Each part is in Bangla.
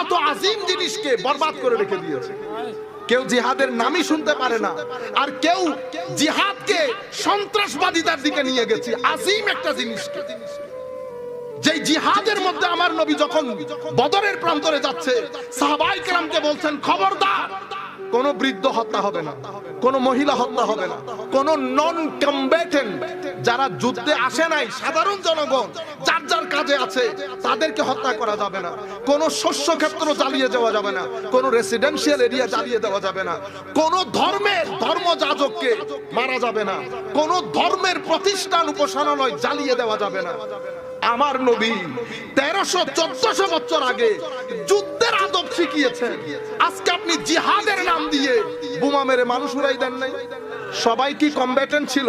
মতো আজিম জিনিসকে বরবাদ করে রেখে দিয়েছে। কেউ জিহাদের নামই শুনতে পারে না। আর কেউ জিহাদকে সন্ত্রাসবাদিতার দিকে নিয়ে গেছে। আজিম একটা জিনিস যে জিহাদের মধ্যে আমার নবী যখন বদরের প্রান্তরে যাচ্ছে, সাহাবাই কেরামকে বলছেন, খবরদার কোন বৃদ্ধ হত্যা হবে না, কোন মহিলা হত্যা হবে না, কোন নন কম্বেটেন্ট যারা যুদ্ধে আসে নাই, সাধারণ জনগণ, যার যার কাজে আছে, তাদেরকে হত্যা করা যাবে না। কোন শস্য ক্ষেত্র জ্বালিয়ে দেওয়া যাবে না, কোন রেসিডেন্সিয়াল এরিয়া জ্বালিয়ে দেওয়া যাবে না। কোন ধর্মের ধর্মযাজককে মারা যাবে না, কোন ধর্মের প্রতিষ্ঠান উপাসনালয় জ্বালিয়ে দেওয়া যাবে না। আমার নবী তেরোশো চোদ্দশো বছর আগে যুদ্ধের আদব শিখিয়েছেন। আজকে আপনি জিহাদের বোমা মেরে মানুষ উড়াই দেন নাই। সবাই কি কম্ব্যাটেন্ট ছিল?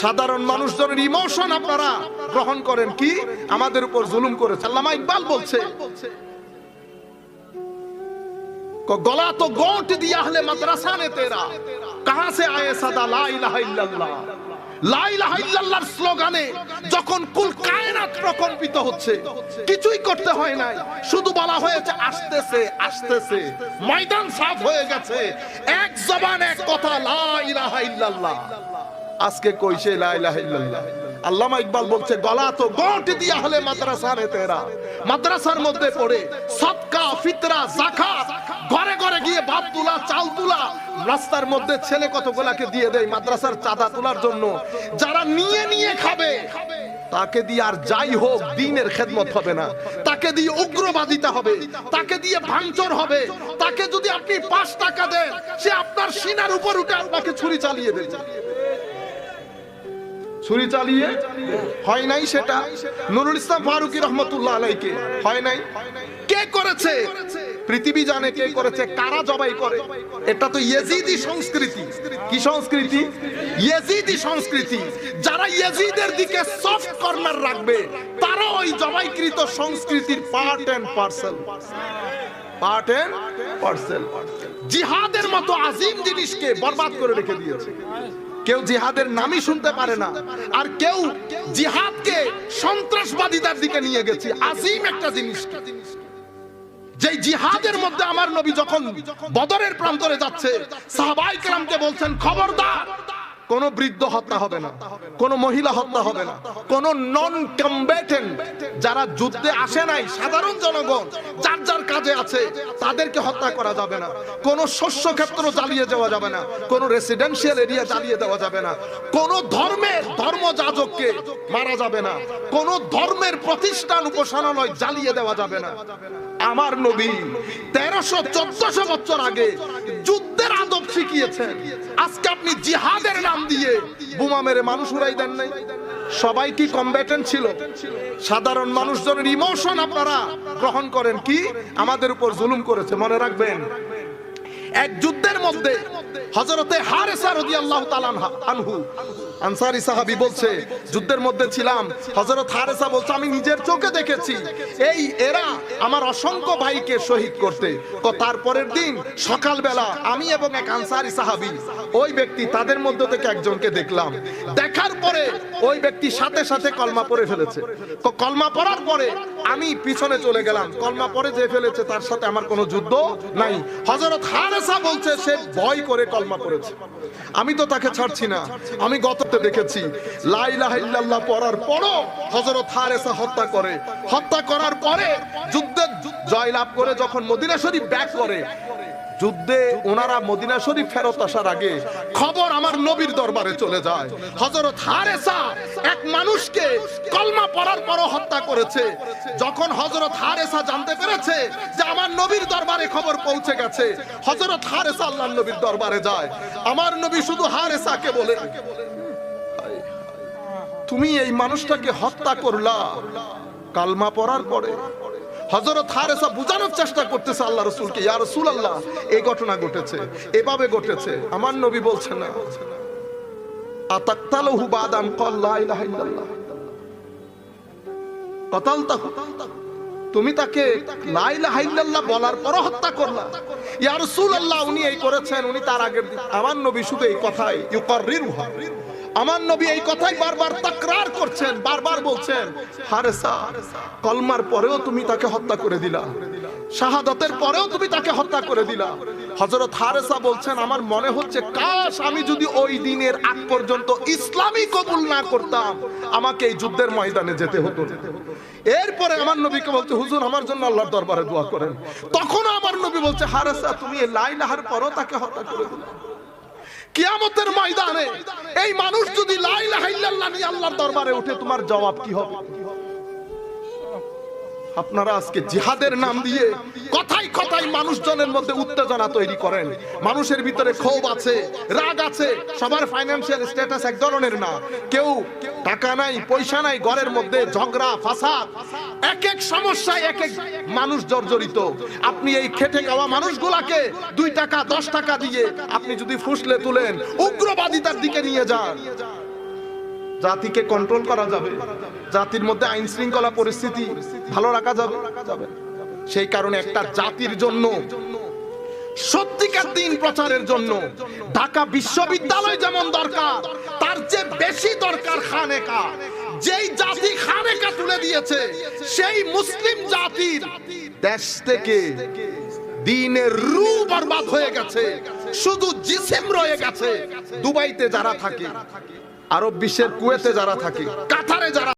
সাধারণ মানুষজনের ইমোশন আপনারা গ্রহণ করেন কি? আমাদের উপর জুলুম করেছে। আল্লামা ইকবাল বলছে গলা তো গোট দিয়া হলে মাদ্রাসা নে তেরা কাহা সে আয়ে সাদা লা ইলাহা ইল্লাল্লাহ? ইল্লাল্লাহর স্লোগানে যখন কুল কায়নাত প্রকম্পিত হচ্ছে, কিছুই করতে হয় নাই। শুধু বলা হয়েছে, আসতেছে আসতেছে। ময়দান সাফ হয়ে গেছে। এক জবান, এক কথা, লা ইলাহা আজকে কইছে লা ইলাহা আল্লামা ইকবাল বলছে, গলা তো গোট দিয়া হলে মাদ্রাসা রে তেরা। মাদ্রাসার মধ্যে পড়ে, সদকা, ফিতরা জাকাত ঘরে ঘরে গিয়ে ভাত তুলা, চাল তুলা। রাস্তার মধ্যে ছেলে কতগুলাকে দিয়ে দেয় মাদ্রাসার চাঁদা তোলার জন্য? যারা নিয়ে নিয়ে খাবে, তাকে দিয়ে আর যাই হোক, দিনের খেদমত হবে না। তাকে দিয়ে উগ্রবাদিতা হবে, তাকে দিয়ে ভাঙচুর হবে। তাকে যদি আপনি পাঁচ টাকা দেন, সে আপনার সিনার উপর উঠে আপনাকে ছুরি চালিয়ে দেবে। ছুরি চালিয়ে হয় নাই সেটা? নুরুল ইসলাম ফারুকি রহমতুল্লাহ আলাইকে হয় নাই? কে করেছে? পৃথিবী জানে কে করেছে, কারা জবাই করে? এটা তো ইয়েজিদি সংস্কৃতি। কি সংস্কৃতি? ইয়েজিদি সংস্কৃতি। যারা ইয়েজিদের দিকে সফট কর্নার রাখবে তারা ওই জবাইকৃত সংস্কৃতির part and parcel part and parcel জিহাদের মতো আজিম জিনিসকে বরবাদ করে রেখে দিয়েছে। কেউ জিহাদের নামই শুনতে পারে না। আর কেউ জিহাদকে সন্ত্রাসবাদিতার দিকে নিয়ে গেছে। আজিম একটা জিনিস। যে জিহাদের মধ্যে আমার নবী যখন বদরের প্রান্তরে যাচ্ছে সাহাবাই বলছেন, খবরদার কোন বৃদ্ধ হত্যা হবে না, কোন মহিলা হত্যা হবে না, কোন নন কম্বেটেন্ট যারা যুদ্ধে আসে নাই, সাধারণ জনগণ, যার যার কাজে আছে, তাদেরকে হত্যা করা যাবে না। কোন শস্য ক্ষেত্র জ্বালিয়ে দেওয়া যাবে না, কোন রেসিডেন্সিয়াল এরিয়া জ্বালিয়ে দেওয়া যাবে না, কোন ধর্মের ধর্মযাজককে মারা যাবে না, কোন ধর্মের প্রতিষ্ঠান উপাসনালয় জ্বালিয়ে দেওয়া যাবে না। আমার নবী তেরোশো চোদ্দশো বছর আগে যুদ্ধের শিখিয়েছেন। আজকে আপনি জিহাদের নাম দিয়ে বোমা মেরে মানুষ উড়াই দেন নাই। সবাই কি কম্ব্যাটেন্ট ছিল? সাধারণ মানুষজনের ইমোশন আপনারা গ্রহণ করেন কি? আমাদের উপর জুলুম করেছে, মনে রাখবেন। এক যুদ্ধের মধ্যে হজরতে হারেসা রাদিয়াল্লাহু তাআলা আনহু আনসারী সাহাবি বলছে, যুদ্ধের মধ্যে ছিলাম। হজরত হারেসা বলছে, আমি নিজের চোখে দেখেছি। এই এরা আমার অসংখ্য ভাইকে শহীদ করতে। তো তারপরের দিন সকালবেলা আমি এবং এক আনসারি সাহাবি, ওই ব্যক্তি তাদের মধ্যে থেকে একজনকে দেখলাম। দেখার পরে ওই ব্যক্তি সাথে সাথে কলমা পড়ে ফেলেছে। কলমা পড়ার পরে আমি পিছনে চলে গেলাম। কলমা পড়ে যে ফেলেছে, তার সাথে আমার কোনো যুদ্ধ নাই। হযরত হারেসা বলছে, সে ভয় করে কলমা পড়েছে। আমি তো তাকে ছাড়ছি না। আমি গততে দেখেছি। লা ইলাহা ইল্লাল্লাহ পড়ার পরও হযরত হারেসা হত্যা করে। হত্যা করার পরে যুদ্ধে জয়লাভ করে যখন মদিনা শরীফ ব্যাক করে যুদ্ধে ওনারা মদিনা শরীফ ফেরত আসার আগে খবর আমার নবীর দরবারে চলে যায়। হযরত হারেসা এক মানুষকে কলমা পড়ার পরও হত্যা করেছে। যখন হযরত হারেসা জানতে পেরেছে যে আমার নবীর দরবারে খবর পৌঁছে গেছে হজরত হারেসা আল্লাহর নবীর দরবারে যায়। আমার নবী শুধু হারেসাকে বলে তুমি এই মানুষটাকে হত্যা করলা। কালমা পড়ার পরে হজরত হারেসা বুঝানোর চেষ্টা করতেছে আল্লাহ রসুলকে, ইয়া রসুল আল্লাহ এই ঘটনা ঘটেছে, এভাবে ঘটেছে, আমার নবী বলছে না। আতাক্তালহু বাদান কল্লা ইলাহা ইল্লাল্লাহ। কাতালতাহু। তুমি তাকে লা ইলাহা বলার পর হত্যা করলা। ইয়া রাসূলুল্লাহ, উনি এই করেছেন, উনি তার আগের আমার নবী শুধু এই কথাই ইউকাররিরুহা। আমার নবী এই কথাই বারবার তাকরার করছেন, বারবার বলছেন, হারেসা, কলমার পরেও তুমি তাকে হত্যা করে দিলা। শাহাদাতের পরেও তুমি তাকে হত্যা করে দিলা। হযরত হারেসা বলছেন, আমার মনে হচ্ছে, কাশ, আমি যদি ওই দিনের আগ পর্যন্ত ইসলামই কবুল না করতাম, আমাকে এই যুদ্ধের ময়দানে যেতে হতো। এরপরে আমার নবীকে বলছে, হুজুর, আমার জন্য আল্লাহর দরবারে দোয়া করেন। তখন আমার নবী বলছে, হারেসা, তুমি এই লাইলাহার পরও তাকে হত্যা করে দিলে। কিয়ামতের ময়দানে এই মানুষ যদি লাইলা হাইল্লাহ নিয়ে আল্লাহর দরবারে উঠে, তোমার জবাব কি হবে? আপনারা আজকে জিহাদের নাম দিয়ে কথাই কথাই মানুষজনের মধ্যে উত্তেজনা তৈরি করেন। মানুষের ভিতরে ক্ষোভ আছে, রাগ আছে, সবার ফাইন্যান্সিয়াল স্ট্যাটাস এক ধরনের না। কেউ টাকা নাই, পয়সা নাই, ঘরের মধ্যে ঝগড়া, ফাসাদ, এক এক সমস্যায় এক এক মানুষ জর্জরিত। আপনি এই খেটে খাওয়া মানুষগুলাকে দুই টাকা, দশ টাকা দিয়ে আপনি যদি ফুসলে তুলেন উগ্রবাদিতার দিকে নিয়ে যান। জাতিকে কন্ট্রোল করা যাবে। জাতির মধ্যে আইন শৃঙ্খলা পরিস্থিতি ভালো রাখা যাবে। সেই কারণে একটা জাতির জন্য, সত্যিকার দিন প্রচারের জন্য ঢাকা বিশ্ববিদ্যালয় যেমন দরকার, তার চেয়ে বেশি দরকার খানেকা। যেই জাতি খানেকা তুলে দিয়েছে, সেই মুসলিম জাতির দেশ থেকে দিনের রু বরবাদ হয়ে গেছে। শুধু জিসিম রয়ে গেছে। দুবাইতে যারা থাকে আরব বিশ্বের কুয়েতে যারা থাকে কাতারে যারা